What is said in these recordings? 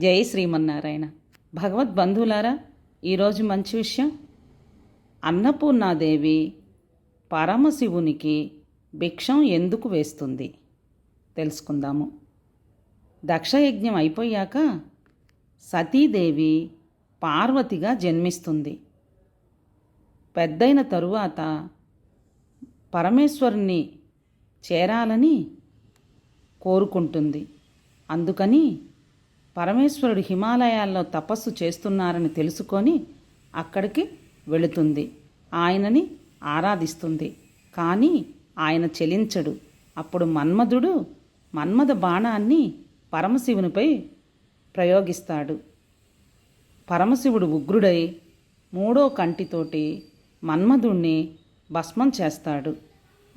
జై శ్రీమన్నారాయణ. భగవద్ బంధువులారా ఈరోజు మంచి విషయం. అన్నపూర్ణాదేవి పరమశివునికి భిక్షం ఎందుకు వేస్తుంది? తెలుసుకుందాము. దక్షయజ్ఞం అయిపోయాక సతీదేవి పార్వతిగా జన్మిస్తుంది. పెద్దయిన తరువాత పరమేశ్వరుని చేరాలని కోరుకుంటుంది. అందుకని పరమేశ్వరుడు హిమాలయాల్లో తపస్సు చేస్తున్నారని తెలుసుకొని అక్కడికి వెళుతుంది. ఆయనని ఆరాధిస్తుంది. కానీ ఆయన చెలించడు. అప్పుడు మన్మధుడు మన్మథ బాణాన్ని పరమశివునిపై ప్రయోగిస్తాడు. పరమశివుడు ఉగ్రుడై మూడో కంటితోటి మన్మధుణ్ణి భస్మం చేస్తాడు.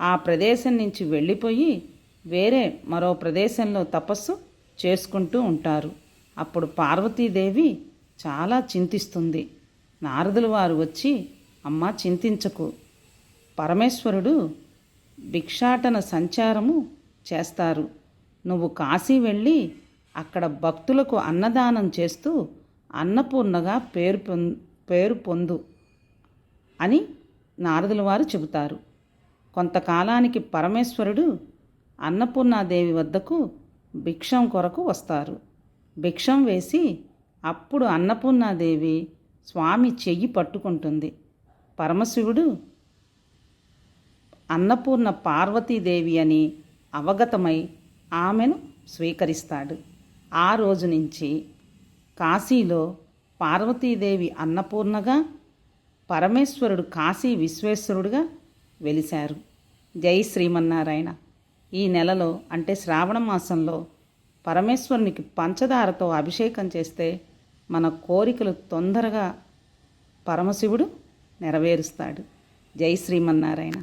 ఆ ప్రదేశం నుంచి వెళ్ళిపోయి వేరే మరో ప్రదేశంలో తపస్సు చేసుకుంటూ ఉంటారు. అప్పుడు పార్వతీదేవి చాలా చింతిస్తుంది. నారదుల వారు వచ్చి అమ్మ చింతించకు. పరమేశ్వరుడు భిక్షాటన సంచారము చేస్తారు. నువ్వు కాశీ వెళ్ళి అక్కడ భక్తులకు అన్నదానం చేస్తూ అన్నపూర్ణగా పేరు పొం పేరు పొందు అని నారదుల వారు చెబుతారు. కొంతకాలానికి పరమేశ్వరుడు అన్నపూర్ణాదేవి వద్దకు భిక్షం కొరకు వస్తారు. భిక్షం వేసి అప్పుడు అన్నపూర్ణాదేవి స్వామి చెయ్యి పట్టుకుంటుంది. పరమశివుడు అన్నపూర్ణ పార్వతీదేవి అని అవగతమై ఆమెను స్వీకరిస్తాడు. ఆ రోజు నుంచి కాశీలో పార్వతీదేవి అన్నపూర్ణగా పరమేశ్వరుడు కాశీ విశ్వేశ్వరుడుగా వెలిశారు. జై శ్రీమన్నారాయణ. ఈ నెలలో అంటే శ్రావణ మాసంలో పరమేశ్వరునికి పంచదారతో అభిషేకం చేస్తే మన కోరికలు తొందరగా పరమశివుడు నెరవేరుస్తాడు. జై శ్రీమన్నారాయణ.